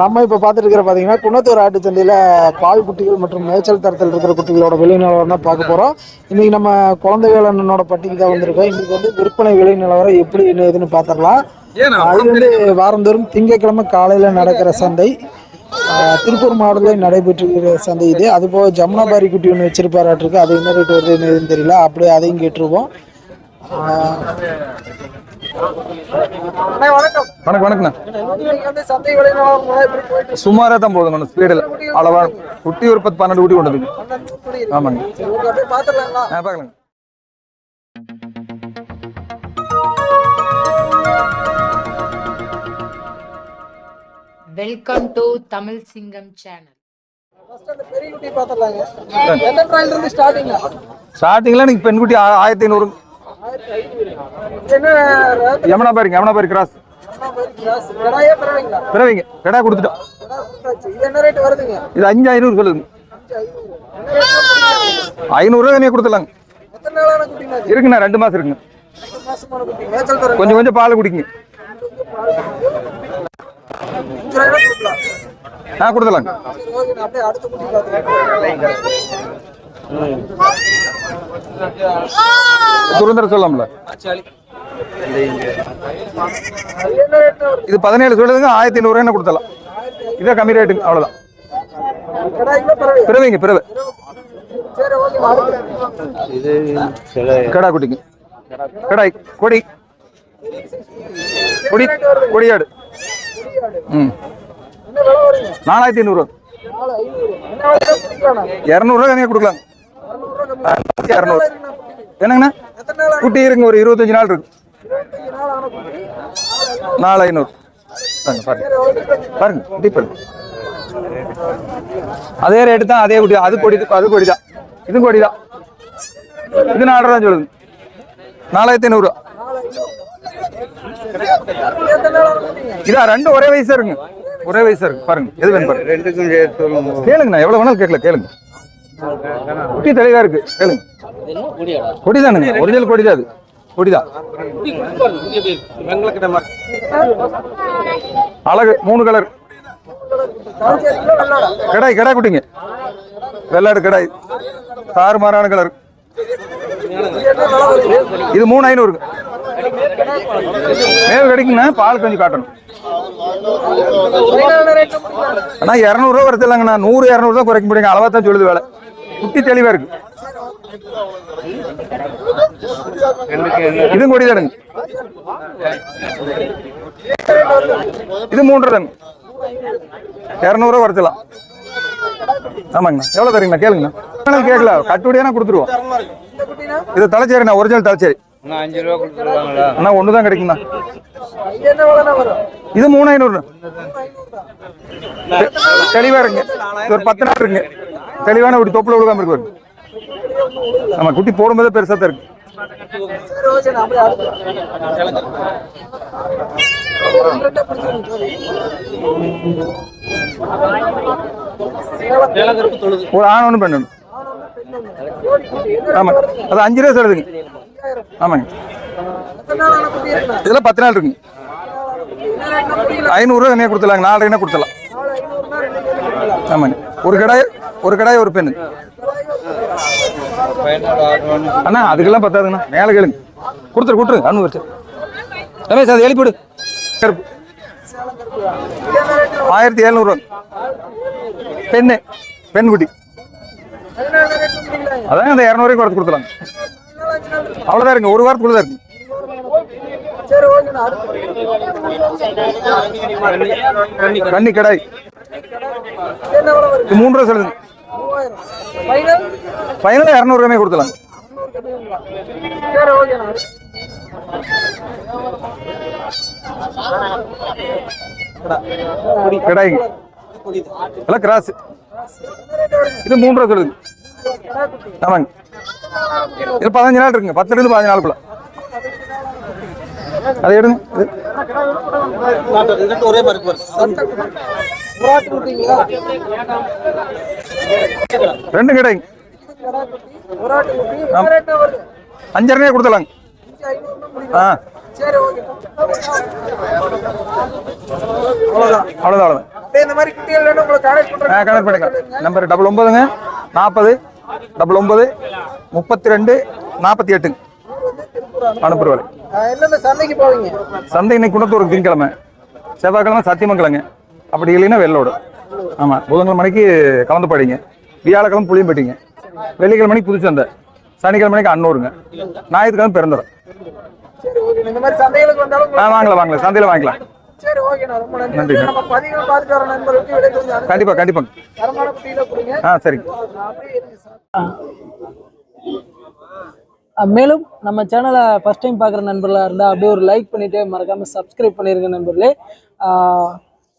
நம்ம இப்போ பார்த்துட்டு இருக்கிற பார்த்தீங்கன்னா குன்னத்தூர் ஆட்டு சந்தையில் பால் குட்டிகள் மற்றும் மேய்ச்சல் தரத்தில் இருக்கிற குட்டிகளோட விலை நிலவரம் தான் பார்க்க போகிறோம் இன்னைக்கு நம்ம குழந்தை வேலண்ணனோட பட்டிக்கு தான் வந்திருக்கோம். இன்னைக்கு வந்து விற்பனை விலை நிலவரம் எப்படி ஏதுன்னு பார்த்துடலாம். அது வந்து வாரந்தோறும் திங்கட்கிழமை காலையில் நடக்கிற சந்தை. திருப்பூர் மாவட்டத்தில் நடைபெற்று சந்தை இது. அதுபோக ஜமுனாபாரி குட்டி ஒன்று வச்சிருப்பாராட்டிருக்கு. அது என்ன ரேட் வருது என்ன தெரியல. அப்படியே அதையும் கேட்டுருவோம் வணக்கம் வணக்கம் வணக்கண்ணா சுமாராக தான் போகுதுங்க ஸ்பீடில் அளவா குட்டி ஒரு பத்து பன்னெண்டு குட்டி கொண்டு வந்து? ஆமாங்க பார்க்கலாங்க வெல்கம் டு தமிழ் சிங்கம் சேனல் First அந்த பெரிய குட்டியை பார்த்துடலாங்க. எந்த price ல இருந்து starting ஆ? ஸ்டார்டிங்கில் நீங்கள் பெண் குட்டி ஆ- ஆயிரத்தி ஐநூறு? யமுனா பாருங்க யமுனா பாரி கிராஸ்? பிறவிங்க கடா கொடுத்துட்டோம். இது என்ன rate வருதுங்க? இது அஞ்சு ஐநூறு சொல்லுங்க? ஐநூறுரூவா குட்டிங்க அது? இருக்குண்ணா ரெண்டு மாதம் இருக்குங்க. கொஞ்சம் கொஞ்சம் பால் குடிக்குங்க. ஆ பார்த்துக்கிறேன். சுதந்திரம் சொல்லாம்ல இது பதினேழு சொல்லுதுங்க ஆயிரத்தி ஐநூறுரூவா கொடுத்துடலாம் இதே கம்மி ரேட்டுங்க அவ்வளோதான்? பிறவிங்க பிறவை. கடா குட்டிங்க கடாய் கொடி கொடி கொடியாடு ம்? நாலாயிரத்தி ஐநூறுரூவா? இரநூறுவா கம்மியாக கொடுக்கலாம். இரநூறு எத்தனை நாள் இருக்குண்ணா குட்டி? என்னங்கண்ணா? குட்டி இருக்குங்க ஒரு இருபத்தஞ்சு நாள் இருக்கு இருபத்தஞ்சு நாள் ஆன குட்டி. நாலு ஐநூறு. பாருங்க பாருங்க. அதே ரேட்டு தான் அதே குட்டி அது கொடி அது கொடி தான். இது கொடி தான். இது நாலரை தான் சொல்லுது நாலாயிரத்தி ஐநூறுரூவா? இதா ரெண்டு ஒரே வயசா இருக்குங்க ஒரே வயசா இருக்கு பாருங்க எது வேணும் பாருங்க. ரெண்டுக்கும் கேளுங்கண்ணா எவ்வளவு வேணாலும் கேட்கல கேளுங்க. குட்டி தெளிவா இருக்கு கேளுங்க. கொடி தானுங்க ஒரிஜினல் கொடி தான் அது. கொடி அழகு மூணு கலர் காய்ச்சலிங்களா, வெள்ளாடா? கடாய் கடாய் குட்டிங்க வெள்ளாடு கடாய். தாறுமாறான கலர் இது மூணு ஐநூறுங்க மேவு கிடைக்குங்கண்ணா பால் கொஞ்சம் காட்டணும். அண்ணா இரநூறுவா வரது இல்லைங்கண்ணா நூறு இரநூறு தான் குறைக்க முடியுங்க. அளவாக தான் சொல்லுது வேலை. குட்டி தெளிவாக இருக்குது இதுவும் கொடி தானுங்க இது மூன்று தாங்க இரநூறுவா வரச்சலாம் ஆமாங்கண்ணா எவ்வளோ தரீங்கண்ணா? கேளுங்கண்ணா. கேட்கல கட்டுப்படியான கொடுத்துருவோம்? இது தலைச்சேரிண்ணா ஒரிஜினல் தலைச்சேரி. அண்ணா ஒன்று தான் கிடைக்குண்ணா இது? இது மூணு ஐநூறு ஐநூறு தான். தெளிவா இருங்க. இது ஒரு பத்து நாள் இருக்குங்க தெளிவான ஒரு தொப்புல விழுகாம இருக்கு நம்ம குட்டி போடும்போது பெருசாக தான் இருக்கு. ஒரு ஆணும் பெண்ணு ஆமாங்க அது அஞ்சு ரூபா சொல்லுதுங்க ஆமாங்க. இதெல்லாம் பத்து நாள் இருக்குங்க. ஐநூறுரூவா தனியாக கொடுத்துலாங்க நாலு கொடுத்துலாம் ஆமாங்க. ஒரு கடாய் ஒரு கடாய் ஒரு பெண்ணு. அண்ணா அதுக்கெல்லாம் பத்தாதுங்கண்ணா. மேலே கேளுங்க. கொடுத்துரு கொடுத்துரு. அண்ணு வச்சு ரமேஷ் அது எழுப்பிவிடு கருப்பு ஆயிரத்தி எழுநூறுவா பெண்ணு பெண் குட்டி அதான் அந்த இரநூறுவா குறைச்சு கொடுத்துலாம் நாலு இருக்கு. அவ்வளோதான் ஒரு வாரத்துக்குள்ள தான் இருக்கு. சரி, கடாய். மூன்று ரூபா சொல்லுங்க ஃபைனல்? ஓகே, நான் அடுத்து. கடாய்ங்க. எல்லாம் கிராஸ் இது மூணு ரூபா ஆமாங்க. இது பதினஞ்சு நாள் இருக்குங்க. பத்துலேருந்து பதினஞ்சு நாளுக்குள்ள அதை எடுங்க. இது. புறாட்டு குட்டிங்களா? ரெண்டு கடாய்ங்க கடா கொடுத்தலாங்க அஞ்சரை ஆ. சரி, அவ்வளோதான் அவ்வளோதான் அப்படியே இந்த கனெக்ட் பண்ணிக்கலாம். நம்பர் டபுள் ஒன்பதுங்க. நாற்பது டபுள் ஒம்பது முப்பத்தி ரெண்டு நாற்பத்தி எட்டுங்க. அனுப்புற சந்தைக்கு போவீங்க சந்தை இன்னைக்கு குணத்தூர் திங்கக்கிழமை செவ்வாய்க்கிழமை சத்தியமங்கலங்க. அப்படி இல்லைன்னா வெள்ளோடு. ஆமாம் புதன்கிழமை மணிக்கு கலந்துப்பாடிங்க வியாழக்கிழமை புளியம்பட்டிங்க வெள்ளிக்கிழமை மணிக்கு புதுச்சந்தை சனிக்கிழமை மணிக்கு அன்னூருங்க. ஞாயிற்றுக்கிழமை பிறந்துடும் சரி ஓகே இந்த மாதிரி சந்தைகளுக்கு வந்தாலும் ஆ வாங்கலாம் வாங்கலாம். சந்தையில் வாங்கிக்கலாம் சரி ஓகேண்ணா ரொம்ப நன்றி. குட்டியில கொடுங்க. ஆ சரிங்க மேலும் நம்ம சேனலை ஃபஸ்ட் டைம் பார்க்குற நண்பர்களாக இருந்தால் அப்படியே ஒரு லைக் பண்ணிவிட்டு மறக்காமல் சப்ஸ்கிரைப் பண்ணிருங்க நண்பர்களே.